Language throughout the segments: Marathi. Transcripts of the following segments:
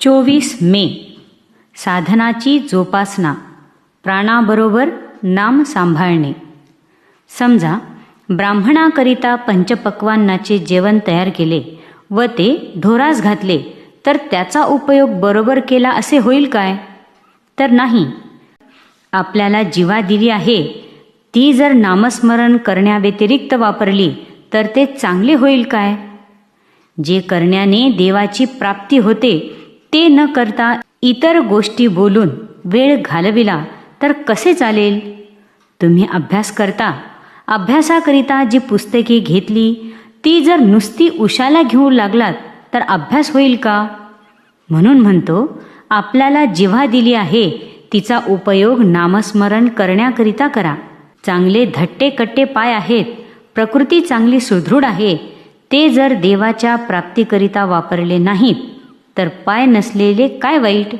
चोवीस मे. साधनाची जोपासना. प्राणाबरोबर नाम सांभाळणे. समजा ब्राह्मणाकरिता पंचपक्वान्नाचे जेवण तयार केले व ते ढोरास घातले तर त्याचा उपयोग बरोबर केला असे होईल काय? तर नाही. आपल्याला जीवा दिली आहे. ती जर नामस्मरण करण्याव्यतिरिक्त वापरली तर ते चांगले होईल काय? जे करण्याने देवाची प्राप्ती होते ते न करता इतर गोष्टी बोलून वेळ घालविला तर कसे चालेल? तुम्ही अभ्यास करता. अभ्यासाकरिता जी पुस्तके घेतली ती जर नुसती उशाला घेऊ लागलात तर अभ्यास होईल का? म्हणून म्हणतो आपल्याला जिव्हा दिली आहे तिचा उपयोग नामस्मरण करण्याकरिता करा. चांगले धट्टे कट्टे पाय आहेत प्रकृती चांगली सुदृढ आहे ते जर देवाच्या प्राप्तीकरिता वापरले नाहीत तर पाय नसलेले काय वाईट?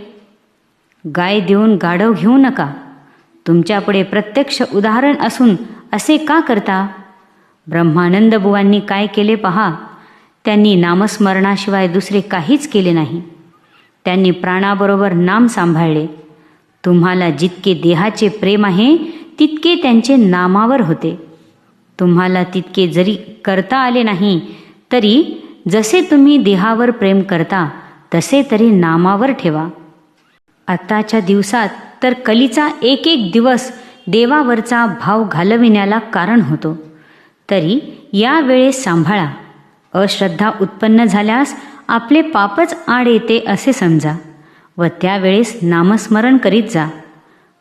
गाय देऊन गाढव घेऊ नका. तुमच्यापुढे प्रत्यक्ष उदाहरण असून असे का करता? ब्रह्मानंद बुवांनी काय केले पहा. त्यांनी नामस्मरणाशिवाय दुसरे काहीच केले नाही. त्यांनी प्राणाबरोबर नाम सांभाळले. तुम्हाला जितके देहाचे प्रेम आहे तितके त्यांचे नामावर होते. तुम्हाला तितके जरी करता आले नाही तरी जसे तुम्ही देहावर प्रेम करता तसे तरी नामावर ठेवा. आताच्या दिवसात तर कलीचा एक एक दिवस देवावरचा भाव घालविण्याला कारण होतो. तरी यावेळेस सांभाळा. अश्रद्धा उत्पन्न झाल्यास आपले पापच आड येते असे समजा व त्यावेळेस नामस्मरण करीत जा.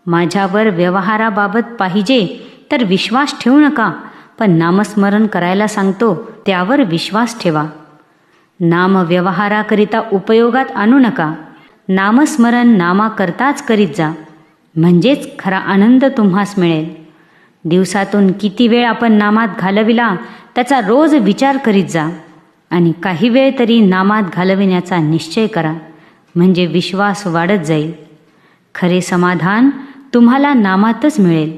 माझ्यावर व्यवहाराबाबत पाहिजे तर विश्वास ठेवू नका पण नामस्मरण करायला सांगतो त्यावर विश्वास ठेवा. नाम व्यवहाराकरिता उपयोगात आणू नका. नामस्मरण नामाकरताच करीत जा. म्हणजेच खरा आनंद तुम्हास मिळेल. दिवसातून किती वेळ आपण नामात घालविला त्याचा रोज विचार करीत जा. आणि काही वेळ तरी नामात घालविण्याचा निश्चय करा. म्हणजे विश्वास वाढत जाईल. खरे समाधान तुम्हाला नामातच मिळेल.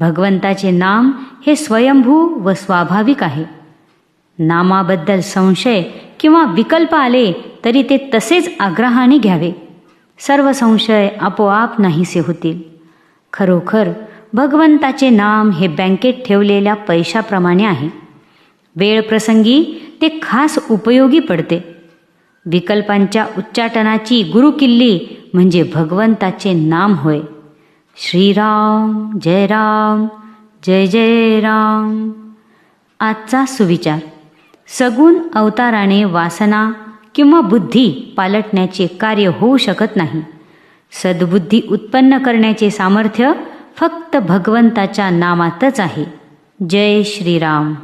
भगवंताचे नाम हे स्वयंभू व स्वाभाविक आहे. नामाबद्दल संशय किंवा विकल्प आले तरी ते तसेच आग्रहाने घ्यावे. सर्व संशय आपोआप नाहीसे होतील. खरोखर भगवंताचे नाम हे बँकेत ठेवलेल्या पैशाप्रमाणे आहे. वेळ प्रसंगी ते खास उपयोगी पडते. विकल्पांच्या उच्चाटनाची गुरुकिल्ली म्हणजे भगवंताचे नाम होय. श्रीराम जय राम जय जय राम आजचा सुविचार. सगुण अवताराने वासना किंवा बुद्धी पालटण्याचे कार्य होऊ शकत नाही. सद्बुद्धी उत्पन्न करण्याचे सामर्थ्य फक्त भगवंताच्या नामातच आहे. जय श्रीराम.